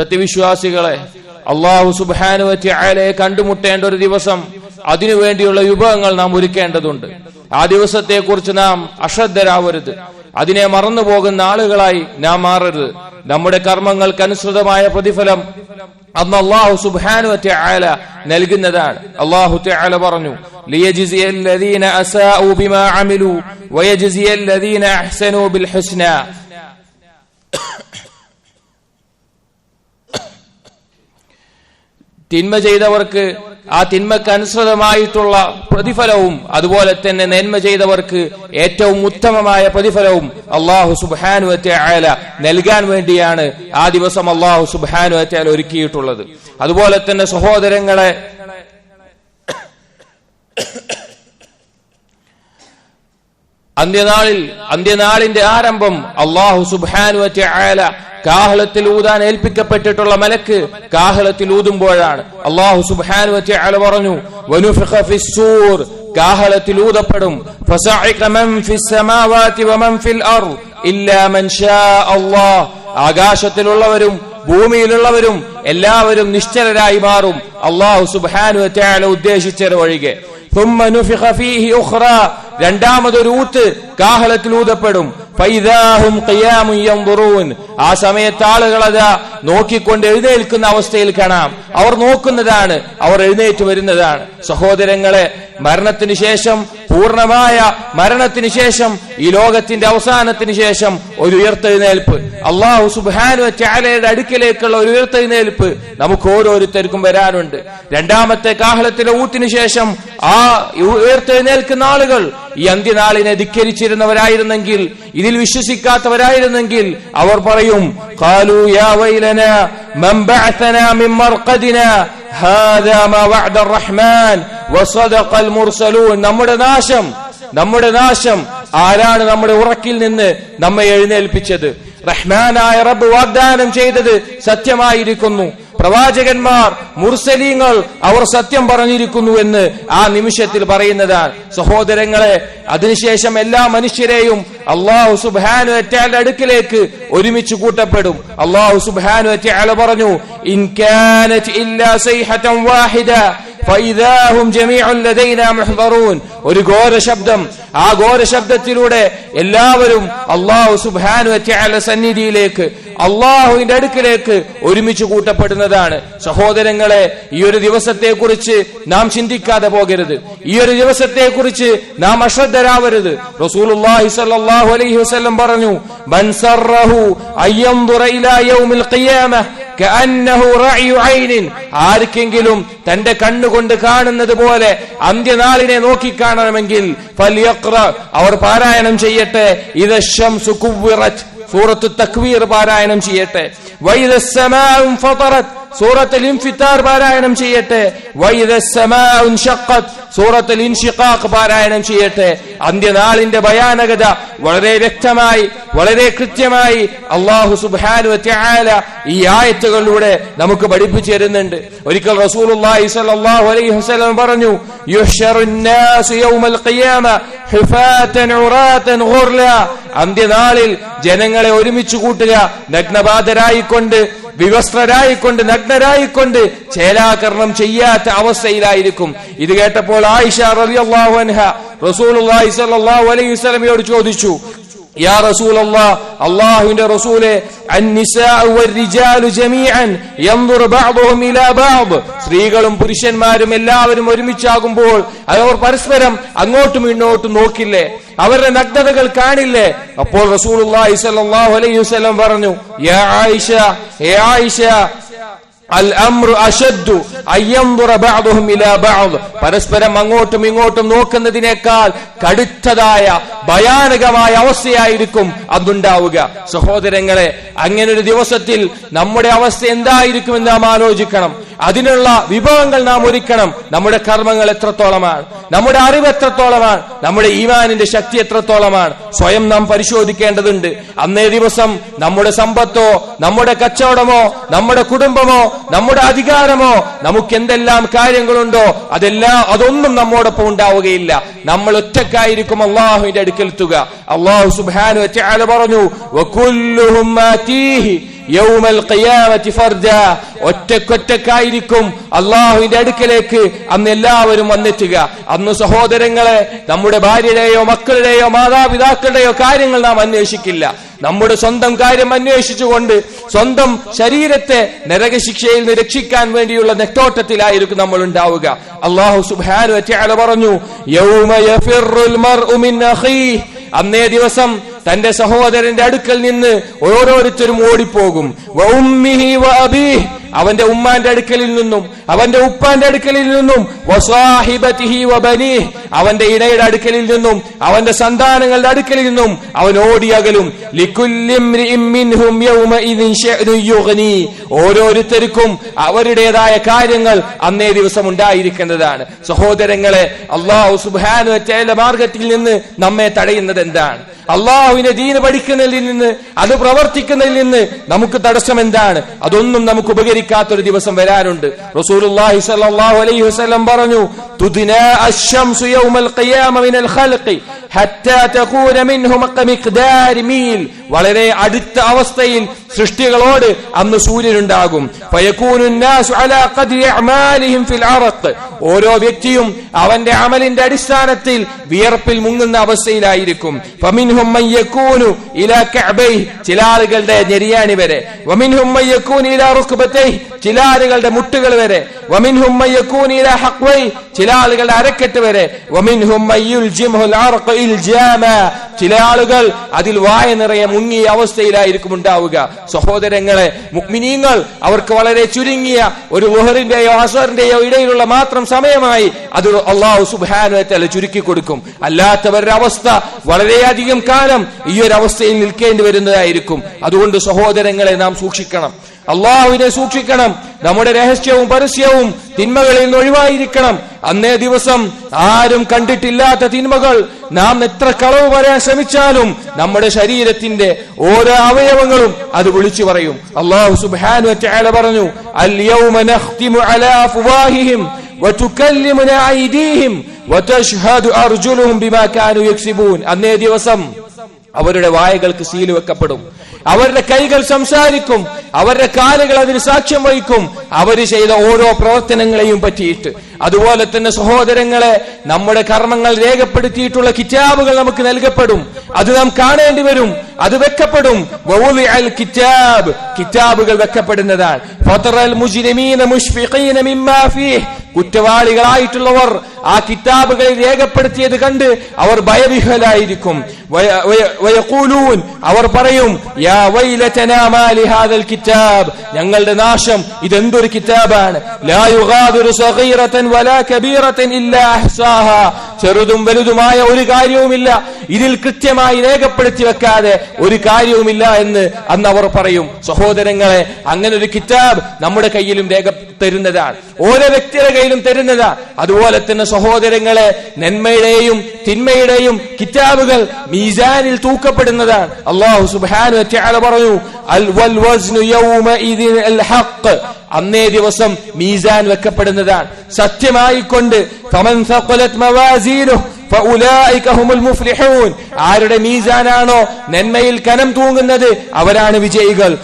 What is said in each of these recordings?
സത്യവിശ്വാസികളെ അള്ളാഹു സുബാനുവറ്റയാലെ കണ്ടുമുട്ടേണ്ട ഒരു ദിവസം അതിനുവേണ്ടിയുള്ള വിഭവങ്ങൾ നാം ഒരുക്കേണ്ടതുണ്ട്. ആ ദിവസത്തെക്കുറിച്ച് നാം അശ്രദ്ധരാവരുത്. അതിനെ മറന്നു പോകുന്ന ആളുകളായി നാം മാറരുത്. നമ്മുടെ കർമ്മങ്ങൾക്കനുസൃതമായ പ്രതിഫലം അന്ന് അള്ളാഹു സുബാനു അല നൽകുന്നതാണ്. അള്ളാഹു ആല പറഞ്ഞു തിന്മ ചെയ്തവർക്ക് ആ തിന്മക്ക് അനുസൃതമായിട്ടുള്ള പ്രതിഫലവും അതുപോലെ തന്നെ നന്മ ചെയ്തവർക്ക് ഏറ്റവും ഉത്തമമായ പ്രതിഫലവും അള്ളാഹു സുബാനു അല നൽകാൻ വേണ്ടിയാണ് ആ ദിവസം അള്ളാഹു സുബാനു ആല ഒരുക്കിയിട്ടുള്ളത്. അതുപോലെ തന്നെ സഹോദരങ്ങളെ അന്ത്യനാളിൽ അന്ത്യനാളിന്റെ ആരംഭം അള്ളാഹു സുബാനു ആല കാഹളത്തിൽ ഊതാൻ ഏൽപ്പിക്കപ്പെട്ടിട്ടുള്ള മലക്ക് കാഹളത്തിൽ ഊതുമ്പോഴാണ് അള്ളാഹു സുബാനു ആല പറഞ്ഞു വനുഫിഖ ഫിസ്സൂർ കാഹളത്തിൽ ഊതപ്പെടും ഫസഇഖ മൻ ഫിസ് സമാവാതി വമൻ ഫിൽ അർദ് ഇല്ലാ മൻ ഷാ അല്ലാഹ് ആകാശത്തിലുള്ളവരും ഭൂമിയിലുള്ളവരും എല്ലാവരും നിശ്ചലരായി മാറും അള്ളാഹു സുബാനു ആല ഉദ്ദേശിച്ചത് ഒഴികെ ثم نفخ فيه أخرى രണ്ടാമതൊരു ഊത്ത് കാഹളത്തിൽ ഊതപ്പെടും. ആ സമയത്ത് ആളുകൾ അത് നോക്കിക്കൊണ്ട് എഴുന്നേൽക്കുന്ന അവസ്ഥയിൽ കാണാം. അവർ നോക്കുന്നതാണ് അവർ എഴുന്നേറ്റ് വരുന്നതാണ്. സഹോദരങ്ങളെ മരണത്തിന് ശേഷം പൂർണമായ മരണത്തിന് ശേഷം ഈ ലോകത്തിന്റെ അവസാനത്തിന് ശേഷം ഒരു ഉയർത്തെഴുന്നേൽപ്പ്. അള്ളാഹു സുബാനു ചാലയുടെ അടുക്കിലേക്കുള്ള ഒരു ഉയർത്തെഴുന്നേൽപ്പ് നമുക്ക് ഓരോരുത്തർക്കും വരാനുണ്ട്. രണ്ടാമത്തെ കാഹളത്തിലെ ഊത്തിനു ശേഷം ആ ഉയർത്തെഴുന്നേൽക്കുന്ന ആളുകൾ ഈ അന്ത്യനാളിനെ ധിക്കരിച്ചിരുന്നവരായിരുന്നെങ്കിൽ ഇതിൽ വിശ്വസിക്കാത്തവരായിരുന്നെങ്കിൽ അവർ പറയും യാ നമ്മുടെ നാശം നമ്മുടെ നാശം ആരാണ് നമ്മുടെ ഉറക്കിൽ നിന്ന് നമ്മെ എഴുന്നേൽപ്പിച്ചത്? റഹ്മാനായ റബ്ബ് വാഗ്ദാനം ചെയ്തത് സത്യമായിരിക്കുന്നു. പ്രവാചകന്മാർ മുർസലീങ്ങൾ അവർ സത്യം പറഞ്ഞിരിക്കുന്നു എന്ന് ആ നിമിഷത്തിൽ പറയുന്നതാണ്. സഹോദരങ്ങളെ അതിനുശേഷം എല്ലാ മനുഷ്യരെയും അള്ളാഹു സുബാനു അറ്റാന്റെ അടുക്കിലേക്ക് ഒരുമിച്ച് കൂട്ടപ്പെടും. അള്ളാഹു സുബാനു അറ്റാല പറഞ്ഞു ഇൻ ഇല്ലാ സൈഹറ്റം വാഹിദ ഒരു ഘോര ശബ്ദം ആ ഘോര ശബ്ദത്തിലൂടെ എല്ലാവരും അള്ളാഹു സുബാനു അറ്റാല സന്നിധിയിലേക്ക് അള്ളാഹുവിന്റെ അടുക്കിലേക്ക് ഒരുമിച്ച് കൂട്ടപ്പെടുന്നതാണ്. സഹോദരങ്ങളെ ഈ ഒരു ദിവസത്തെ കുറിച്ച് നാം ചിന്തിക്കാതെ പോകരുത്. ഈ ഒരു ദിവസത്തെ കുറിച്ച് നാം അശ്രദ്ധരാവരുത്. റസൂൽ അലൈഹി വസല്ലം പറഞ്ഞു യൗമിൽ ആർക്കെങ്കിലും തന്റെ കണ്ണുകൊണ്ട് കാണുന്നത് പോലെ അന്ത്യനാളിനെ നോക്കിക്കാണണമെങ്കിൽ അവർ പാരായണം ചെയ്യട്ടെ. കുവ്വിറത്. സൂറത്ത് തക്വീർ പാരായണം ചെയ്യട്ടെ. വൈദസ്സമാവും സമാഉം ഫതറത്. സൂറത്തുൽ ഇൻഫിത്താർ പാരായണം ചെയ്യട്ടെ. സൂറത്തുൽ ഇൻഷിഖാഖ് പാരായണം ചെയ്യട്ടെ. അന്ത്യനാളിന്റെ ഭയാനകത വളരെ വ്യക്തമായി വളരെ കൃത്യമായി അള്ളാഹു സുബാനു ഈ ആയത്തുകളിലൂടെ നമുക്ക് പഠിപ്പിച്ചു തരുന്നുണ്ട്. ഒരിക്കൽ റസൂൽ അലൈഹി വസല്ലം പറഞ്ഞു അന്ത്യനാളിൽ ജനങ്ങളെ ഒരുമിച്ച് കൂട്ടുക നഗ്നബാധരായിക്കൊണ്ട് വിവസ്ത്രരായിക്കൊണ്ട് നഗ്നരായിക്കൊണ്ട് ചേലാകരണം ചെയ്യാത്ത അവസ്ഥയിലായിരിക്കും. ഇത് കേട്ടപ്പോൾ ആയിഷ റളിയല്ലാഹു അൻഹ റസൂലുള്ളാഹി സ്വല്ലല്ലാഹു അലൈഹി വസല്ലമയോട് ചോദിച്ചു യാ റസൂലെ സ്ത്രീകളും പുരുഷന്മാരും എല്ലാവരും ഒരുമിച്ചാകുമ്പോൾ അവർ പരസ്പരം അങ്ങോട്ടും ഇങ്ങോട്ടും നോക്കില്ലേ അവരുടെ നഗ്നതകൾ കാണില്ലേ? അപ്പോൾ റസൂൽ അലൈഹി വസല്ലം പറഞ്ഞു പരസ്പരം അങ്ങോട്ടും ഇങ്ങോട്ടും നോക്കുന്നതിനേക്കാൾ കടുത്തതായ ഭയാനകമായ അവസ്ഥയായിരിക്കും അതുണ്ടാവുക. സഹോദരങ്ങളെ അങ്ങനെ ഒരു ദിവസത്തിൽ നമ്മുടെ അവസ്ഥ എന്തായിരിക്കുമെന്ന് നാം ആലോചിക്കണം. അതിനുള്ള വിഭവങ്ങൾ നാം ഒരുക്കണം. നമ്മുടെ കർമ്മങ്ങൾ എത്രത്തോളമാണ്? നമ്മുടെ അറിവ് എത്രത്തോളമാണ്? നമ്മുടെ ഈമാനിന്റെ ശക്തി എത്രത്തോളമാണ്? സ്വയം നാം പരിശോധിക്കേണ്ടതുണ്ട്. അന്നേ ദിവസം നമ്മുടെ സമ്പത്തോ നമ്മുടെ കച്ചവടമോ നമ്മുടെ കുടുംബമോ നമ്മുടെ അധികാരമോ? നമുക്ക് എന്തെല്ലാം കാര്യങ്ങളുണ്ടോ? അതെല്ലാം അതൊന്നും നമ്മോടൊപ്പം ഉണ്ടാവുകയില്ല. നമ്മൾ ഒറ്റക്കായിരിക്കും അള്ളാഹുവിന്റെ അടുക്കലെത്തുക അള്ളാഹു സുബാനു പറഞ്ഞു ഒറ്റക്കൊറ്റക്കായിരിക്കും അള്ളാഹുവിന്റെ അടുക്കലേക്ക് അന്ന് എല്ലാവരും വന്നെത്തുക. അന്ന് സഹോദരങ്ങളെ നമ്മുടെ ഭാര്യയുടെയോ മക്കളുടെയോ മാതാപിതാക്കളുടെയോ കാര്യങ്ങൾ നാം അന്വേഷിക്കില്ല. നമ്മുടെ സ്വന്തം കാര്യം അന്വേഷിച്ചുകൊണ്ട് സ്വന്തം ശരീരത്തെ നരകശിക്ഷയിൽ നിന്ന് രക്ഷിക്കാൻ വേണ്ടിയുള്ള നെട്ടോട്ടത്തിലായിരിക്കും നമ്മൾ ഉണ്ടാവുക അള്ളാഹു സുബാനു പറഞ്ഞു അന്നേ ദിവസം തന്റെ സഹോദരന്റെ അടുക്കൽ നിന്ന് ഓരോരുത്തരും ഓടിപ്പോകും. അവന്റെ ഉമ്മാന്റെ അടുക്കലിൽ നിന്നും അവന്റെ ഉപ്പാന്റെ അടുക്കലിൽ നിന്നും അവന്റെ ഇണയുടെ അടുക്കലിൽ നിന്നും അവന്റെ സന്താനങ്ങളുടെ അടുക്കലിൽ നിന്നും അവൻ ഓടിയകലും ഓരോരുത്തർക്കും അവരുടേതായ കാര്യങ്ങൾ അന്നേ ദിവസം ഉണ്ടായിരിക്കുന്നതാണ്. സഹോദരങ്ങളെ അള്ളാഹു സുബ്ഹാനഹു വ മാർഗത്തിൽ നിന്ന് നമ്മെ തടയുന്നത് എന്താണ്? അള്ളാഹുവിനെ ദീന് പഠിക്കുന്നതിൽ നിന്ന് അത് പ്രവർത്തിക്കുന്നതിൽ നിന്ന് നമുക്ക് തടസ്സം എന്താണ്? അതൊന്നും നമുക്ക് ഉപകരിക്കാത്തൊരു ദിവസം വരാനുണ്ട്. റസൂലുള്ളാഹി സ്വല്ലല്ലാഹു അലൈഹി വസല്ലം പറഞ്ഞു തുദ്നാ അശ്ശംസു യൗമൽ ഖിയാമ മിനൽ ഖൽഖി. വളരെ അടുത്ത അവസ്ഥയിൽ സൃഷ്ടികളോട് അന്ന് സൂര്യനുണ്ടാകും. ഓരോ വ്യക്തിയും അവന്റെ അമലിന്റെ അടിസ്ഥാനത്തിൽ വിയർപ്പിൽ മുങ്ങുന്ന അവസ്ഥയിലായിരിക്കും. ചില ആളുകളുടെ ഞെരിയാണി വരെ. വമിൻഹും മൻ യകൂനു ഇലാ റുക്ബതൈഹി ചില ആളുകളുടെ മുട്ടുകൾ വരെ. വമിൻ ചില അരക്കെട്ട് വരെ ചില ആളുകൾ അതിൽ വായ നിറയെ മുങ്ങിയ അവസ്ഥയിലായിരിക്കും ഉണ്ടാവുക. സഹോദരങ്ങളെ മുക്മിനീങ്ങൾ അവർക്ക് വളരെ ചുരുങ്ങിയ ഒരു ലുഹറിന്റെയോ അസറിന്റെയോ ഇടയിലുള്ള മാത്രം സമയമായി അത് അള്ളാഹു സുബാനുവത്തല ചുരുക്കി കൊടുക്കും. അല്ലാത്തവരുടെ അവസ്ഥ വളരെയധികം കാലം ഈ ഒരു അവസ്ഥയിൽ നിൽക്കേണ്ടി വരുന്നതായിരിക്കും. അതുകൊണ്ട് സഹോദരങ്ങളെ നാം സൂക്ഷിക്കണം. അള്ളാഹുവിനെ സൂക്ഷിക്കണം. നമ്മുടെ രഹസ്യവും പരസ്യവും തിന്മകളിൽ നിന്ന് ഒഴിവായിരിക്കണം. അന്നേ ദിവസം ആരും കണ്ടിട്ടില്ലാത്ത തിന്മകൾ നാം എത്ര കളവ് പറയാൻ ശ്രമിച്ചാലും നമ്മുടെ ശരീരത്തിന്റെ ഓരോ അവയവങ്ങളും അത് വിളിച്ചു പറയും. അള്ളാഹു സുബാനു പറഞ്ഞു അന്നേ ദിവസം അവരുടെ വായകൾക്ക് സീൽ വെക്കപ്പെടും. അവരുടെ കൈകൾ സംസാരിക്കും. അവരുടെ കാലുകൾ അതിന് സാക്ഷ്യം വഹിക്കും. അവർ ചെയ്ത ഓരോ പ്രവർത്തനങ്ങളെയും പറ്റിയിട്ട്. അതുപോലെ തന്നെ സഹോദരങ്ങളെ നമ്മുടെ കർമ്മങ്ങൾ രേഖപ്പെടുത്തിയിട്ടുള്ള കിറ്റാബുകൾ നമുക്ക് നൽകപ്പെടും. അത് നാം കാണേണ്ടി വരും. അത് വെക്കപ്പെടും. കിറ്റാബ് കിതാബ്. കിതാബുകൾ വെക്കപ്പെടുന്നതാണ്. കുറ്റവാളികളായിട്ടുള്ളവർ ആ കിതാബുകളിൽ രേഖപ്പെടുത്തിയത് കണ്ട് അവർ ഭയവിഹലായിരിക്കും അവർ പറയും കിതാബ്. ഞങ്ങളുടെ നാശം ഇതെന്തൊരു കിതാബാണ്? ചെറുതും വലുതുമായ ഒരു കാര്യവുമില്ല. ഇതിൽ കൃത്യമായി രേഖപ്പെടുത്തി വെക്കാതെ ഒരു കാര്യവുമില്ല എന്ന് അന്ന് അവർ പറയും. സഹോദരങ്ങളെ അങ്ങനെ ഒരു കിതാബ് നമ്മുടെ കയ്യിലും രേഖ തരുന്നതാണ്. ഓരോ വ്യക്തിയുടെ കയ്യിലും തരുന്നതാണ്. അതുപോലെ തന്നെ സഹോദരങ്ങളെ നന്മയുടെയും തിന്മയുടെയും കിതാബുകൾ മീസാനിൽ തൂക്കപ്പെടുന്നതാണ്. അള്ളാഹു വതആല പറഞ്ഞു അന്നേ ദിവസം മീസാൻ വെക്കപ്പെടുന്നതാണ്. സത്യമായിക്കൊണ്ട് ആരുടെ മീസാനാണോ നന്മയിൽ കനം തൂങ്ങുന്നത് അവരാണ് വിജയികൾ.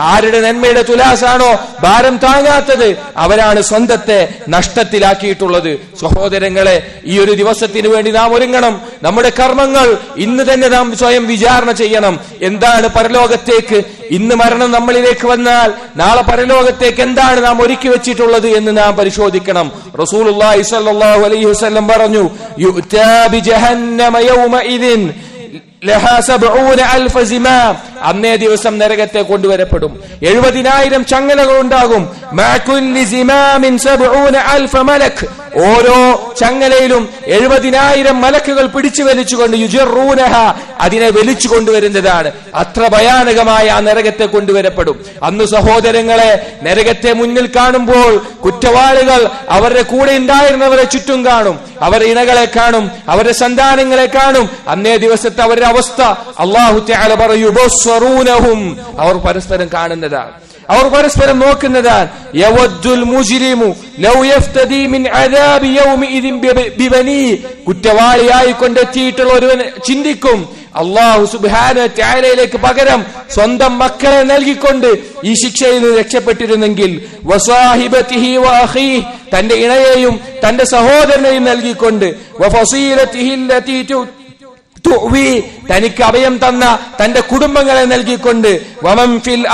ആരുടെ നന്മയുടെ തുലാസാണോ? ഭാരം താങ്ങാത്തത് അവരാണ് സ്വന്തത്തെ നഷ്ടത്തിലാക്കിയിട്ടുള്ളത്. സഹോദരങ്ങളെ ഈ ഒരു ദിവസത്തിന് വേണ്ടി നാം ഒരുങ്ങണം. നമ്മുടെ കർമ്മങ്ങൾ ഇന്ന് തന്നെ നാം സ്വയം വിചാരണ ചെയ്യണം. എന്താണ് പരലോകത്തേക്ക്? ഇന്ന് മരണം നമ്മളിലേക്ക് വന്നാൽ നാളെ പരലോകത്തേക്ക് എന്താണ് നാം ഒരുക്കി വെച്ചിട്ടുള്ളത് എന്ന് നാം പരിശോധിക്കണം. റസൂൽ അലൈഹി വസ്ലം പറഞ്ഞു അന്നേ ദിവസം നരകത്തെ കൊണ്ടുവരപ്പെടും. എഴുപതിനായിരം ചങ്ങലകൾ ഉണ്ടാകും ഓരോ ചങ്ങലയിലും എഴുപതിനായിരം മലക്കുകൾ പിടിച്ചു വലിച്ചുകൊണ്ട് യുജറൂനഹ അതിനെ വലിച്ചു കൊണ്ടുവരുന്നതാണ്. അത്ര ഭയാനകമായ ആ നരകത്തെ കൊണ്ടുവരപ്പെടും. അന്ന് സഹോദരങ്ങളെ നരകത്തെ മുന്നിൽ കാണുമ്പോൾ കുറ്റവാളികൾ അവരുടെ കൂടെ ഉണ്ടായിരുന്നവരെ ചുറ്റും കാണും. അവരുടെ ഇണകളെ കാണും അവരുടെ സന്താനങ്ങളെ കാണും. അന്നേ ദിവസത്തെ അവരുടെ അവസ്ഥ അള്ളാഹു അവർ പരസ്പരം കാണുന്നതാണ്. അവർ പരസ്പരം നോക്കുന്നതാണ്. കുറ്റവാളിയായി കൊണ്ടെത്തിയിട്ടുള്ള ഒരുവൻ ചിന്തിക്കും. അള്ളാഹു സുബാന ചായലയിലേക്ക് പകരം സ്വന്തം മക്കളെ നൽകിക്കൊണ്ട് ഈ ശിക്ഷയിൽ നിന്ന് രക്ഷപ്പെട്ടിരുന്നെങ്കിൽ തന്റെ ഇണയെയും തന്റെ സഹോദരനെയും നൽകിക്കൊണ്ട് തനിക്ക് അഭയം തന്ന തന്റെ കുടുംബങ്ങളെ നൽകിക്കൊണ്ട് ഫിൽ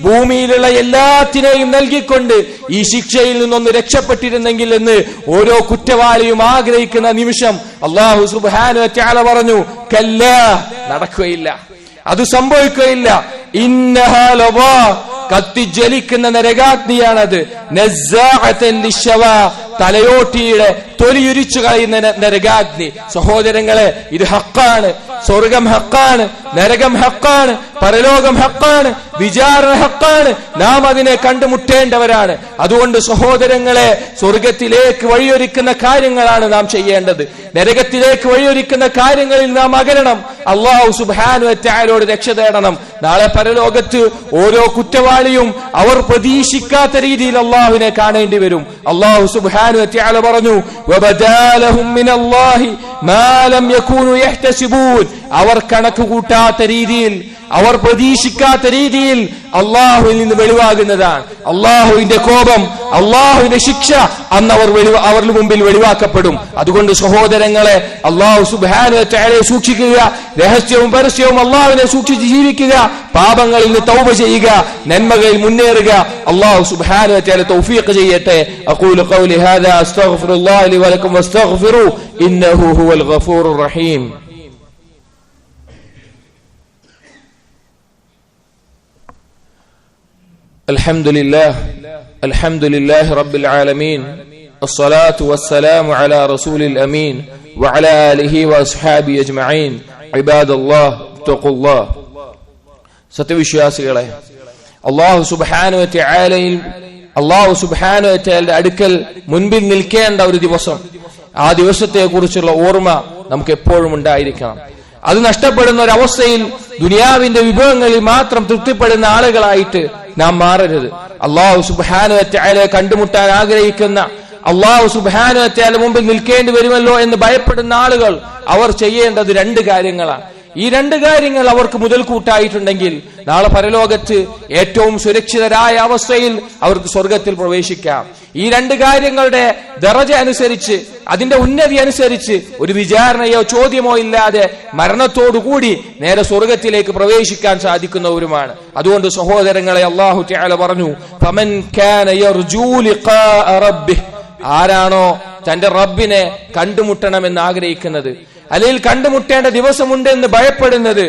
ഭൂമിയിലുള്ള എല്ലാത്തിനെയും നൽകിക്കൊണ്ട് ഈ ശിക്ഷയിൽ നിന്നൊന്ന് രക്ഷപ്പെട്ടിരുന്നെങ്കിൽ എന്ന് ഓരോ കുറ്റവാളിയും ആഗ്രഹിക്കുന്ന നിമിഷം അള്ളാഹു വ തആല പറഞ്ഞു കല്ല നടക്കുകയില്ല. അത് സംഭവിക്കുകയില്ല. ജലിക്കുന്ന കത്തിജ്വലിക്കുന്ന നരകാഗ്നിയാണത്. തലയോട്ടിയുടെ തൊലിയുരിച്ചു കളയുന്ന നരകാഗ്നി. സഹോദരങ്ങളെ ഇത് ഹക്കാണ്. സ്വർഗം ഹക്കാണ് നരകം ഹക്കാണ് പരലോകം ഹക്കാണ് വിചാരണ ഹക്കാണ്. നാം അതിനെ കണ്ടുമുട്ടേണ്ടവരാണ്. അതുകൊണ്ട് സഹോദരങ്ങളെ സ്വർഗത്തിലേക്ക് വഴിയൊരുക്കുന്ന കാര്യങ്ങളാണ് നാം ചെയ്യേണ്ടത്. നരകത്തിലേക്ക് വഴിയൊരുക്കുന്ന കാര്യങ്ങളിൽ നാം അകരണം അള്ളാഹു സുബാനു അറ്റാരോട് രക്ഷ തേടണം. നാളെ പരലോകത്ത് ഓരോ കുറ്റവാളിയും അവർ പ്രതീക്ഷിക്കാത്ത രീതിയിൽ അള്ളാഹുവിനെ കാണേണ്ടി വരും. അള്ളാഹു സുബാനു പറഞ്ഞു "വബദാലഹും മിനല്ലാഹി ലം യകൂനു യഹ്തസിബൂൻ." അവർ കണക്ക് കൂട്ടാത്ത രീതിയിൽ അവർ പ്രതീക്ഷിക്കാത്ത രീതിയിൽ അള്ളാഹുവിൽ നിന്ന് വെളിവാകുന്നതാണ്. അള്ളാഹുവിന്റെ കോപം അള്ളാഹുവിന്റെ ശിക്ഷ അന്ന് അവർ അവരുടെ മുമ്പിൽ വെളിവാക്കപ്പെടും. അതുകൊണ്ട് സഹോദരങ്ങളെ അള്ളാഹു സുബാനെ സൂക്ഷിക്കുക രഹസ്യവും പരസ്യവും അള്ളാഹുവിനെ സൂക്ഷിച്ച് ജീവിക്കുക പാപങ്ങളിൽ നിന്ന് തൗബ ചെയ്യുക നന്മകളിൽ മുന്നേറുക. അള്ളാഹു സുബാനെ തൗഫീഖ് ചെയ്യട്ടെ. അഖൂലു ഖൗലി ഹാദാ അസ്തഗ്ഫിറുല്ലാഹി ലി വലക്കും വസ്തഗ്ഫിറു ഇന്നഹു ഹുവൽ ഗഫൂറുർ റഹീം الحمد لله الحمد لله رب العالمين الصلاة والسلام على رسول الأمين وعلى آله وأصحابه أجمعين عباد الله اتقوا الله സത്യവിശ്വാസികളെ അള്ളാഹു സുബാനുവറ്റയാലയിൽ അള്ളാഹു സുബാനുവറ്റയാലിന്റെ അടുക്കൽ മുൻപിൽ നിൽക്കേണ്ട ഒരു ദിവസം ആ ദിവസത്തെ കുറിച്ചുള്ള ഓർമ്മ നമുക്ക് എപ്പോഴും ഉണ്ടായിരിക്കണം. അത് നഷ്ടപ്പെടുന്ന ഒരവസ്ഥയിൽ ദുനിയാവിന്റെ വിഭവങ്ങളിൽ മാത്രം തൃപ്തിപ്പെടുന്ന ആളുകളായിട്ട് നാം മാറരുത്. അള്ളാഹു സുബാനുവറ്റയാലെ കണ്ടുമുട്ടാൻ ആഗ്രഹിക്കുന്ന അള്ളാഹു സുബാനുവറ്റയാലെ മുമ്പിൽ നിൽക്കേണ്ടി വരുമല്ലോ എന്ന് ഭയപ്പെടുന്ന ആളുകൾ അവർ ചെയ്യേണ്ടത് രണ്ട് കാര്യങ്ങളാണ്. ഈ രണ്ട് കാര്യങ്ങൾ അവർക്ക് മുതൽക്കൂട്ടായിട്ടുണ്ടെങ്കിൽ നാളെ പരലോകത്ത് ഏറ്റവും സുരക്ഷിതരായ അവസ്ഥയിൽ അവർക്ക് സ്വർഗത്തിൽ പ്രവേശിക്കാം. ഈ രണ്ട് കാര്യങ്ങളുടെ ദറജ അനുസരിച്ച് അതിന്റെ ഉന്നതി അനുസരിച്ച് ഒരു വിചാരണയോ ചോദ്യമോ ഇല്ലാതെ മരണത്തോടുകൂടി നേരെ സ്വർഗത്തിലേക്ക് പ്രവേശിക്കാൻ സാധിക്കുന്നവരുമാണ്. അതുകൊണ്ട് സഹോദരങ്ങളെ അള്ളാഹു ത്യാല പറഞ്ഞു ഫമൻ ആരാണോ തന്റെ റബ്ബിനെ കണ്ടുമുട്ടണമെന്ന് ആഗ്രഹിക്കുന്നത്. അല്ലെങ്കിൽ കണ്ടുമുട്ടേണ്ട ദിവസമുണ്ട് എന്ന് ഭയപ്പെടുന്നത്.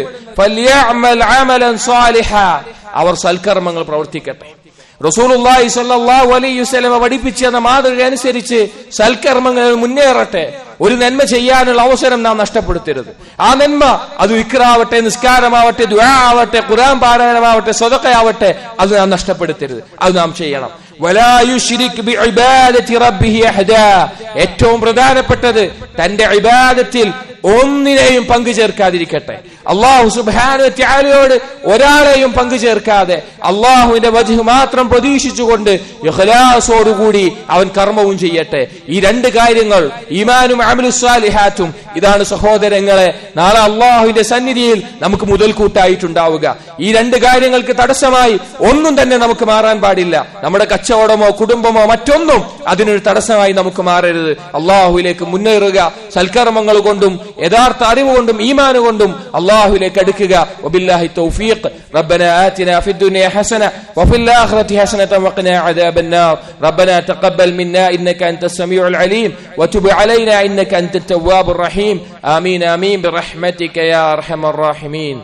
അവർ സൽക്കർമ്മങ്ങൾ പ്രവർത്തിക്കട്ടെ. റസൂലുള്ളാഹി സ്വല്ലല്ലാഹു അലൈഹി വസല്ലമ മാതൃക അനുസരിച്ച് സൽക്കർമ്മങ്ങളിൽ മുന്നേറട്ടെ. ഒരു നന്മ ചെയ്യാനുള്ള അവസരം നാം നഷ്ടപ്പെടുത്തരുത്. ആ നന്മ അത് വിക്രാവട്ടെ നിസ്കാരമാവട്ടെ ദുആ ആവട്ടെ ഖുർആൻ പാരായണമാവട്ടെ സ്വതക്കയാവട്ടെ അത് നാം നഷ്ടപ്പെടുത്തരുത്. അത് നാം ചെയ്യണം. ഏറ്റവും പ്രധാനപ്പെട്ടത് തന്റെ ഇബാദത്തിൽ ഒന്നിനെയും പങ്കു ചേർക്കാതിരിക്കട്ടെ അള്ളാഹു സുബാനോട് ഒരാളെയും പങ്കു ചേർക്കാതെ അള്ളാഹുവിന്റെ വധു മാത്രം പ്രതീക്ഷിച്ചുകൊണ്ട് ഇഖ്ലാസോടുകൂടി അവൻ കർമ്മവും ചെയ്യട്ടെ. ഈ രണ്ട് കാര്യങ്ങൾ ഈമാനും അമലുസ്വാലിഹാറ്റും ഇതാണ് സഹോദരങ്ങളെ നാളെ അള്ളാഹുവിന്റെ സന്നിധിയിൽ നമുക്ക് മുതൽക്കൂട്ടായിട്ടുണ്ടാവുക. ഈ രണ്ട് കാര്യങ്ങൾക്ക് തടസ്സമായി ഒന്നും തന്നെ നമുക്ക് മാറാൻ പാടില്ല. നമ്മുടെ കച്ചവടമോ കുടുംബമോ മറ്റൊന്നും അതിനൊരു തടസ്സമായി നമുക്ക് മാറരുത്. അള്ളാഹുവിലേക്ക് മുന്നേറുക. സൽക്കർമ്മങ്ങൾ കൊണ്ടും യഥാർത്ഥ അറിവ് കൊണ്ടും ഈമാന് കൊണ്ടും അള്ളാഹുവിലേക്ക് അടുക്കുക വബില്ലാഹി തൗഫീഖ് ربنا آتنا في الدنيا حسنة وفي الآخرة حسنة وقنا عذاب النار ربنا تقبل منا إنك أنت السميع العليم وتب علينا إنك أنت التواب الرحيم آمين آمين برحمتك يا أرحم الراحمين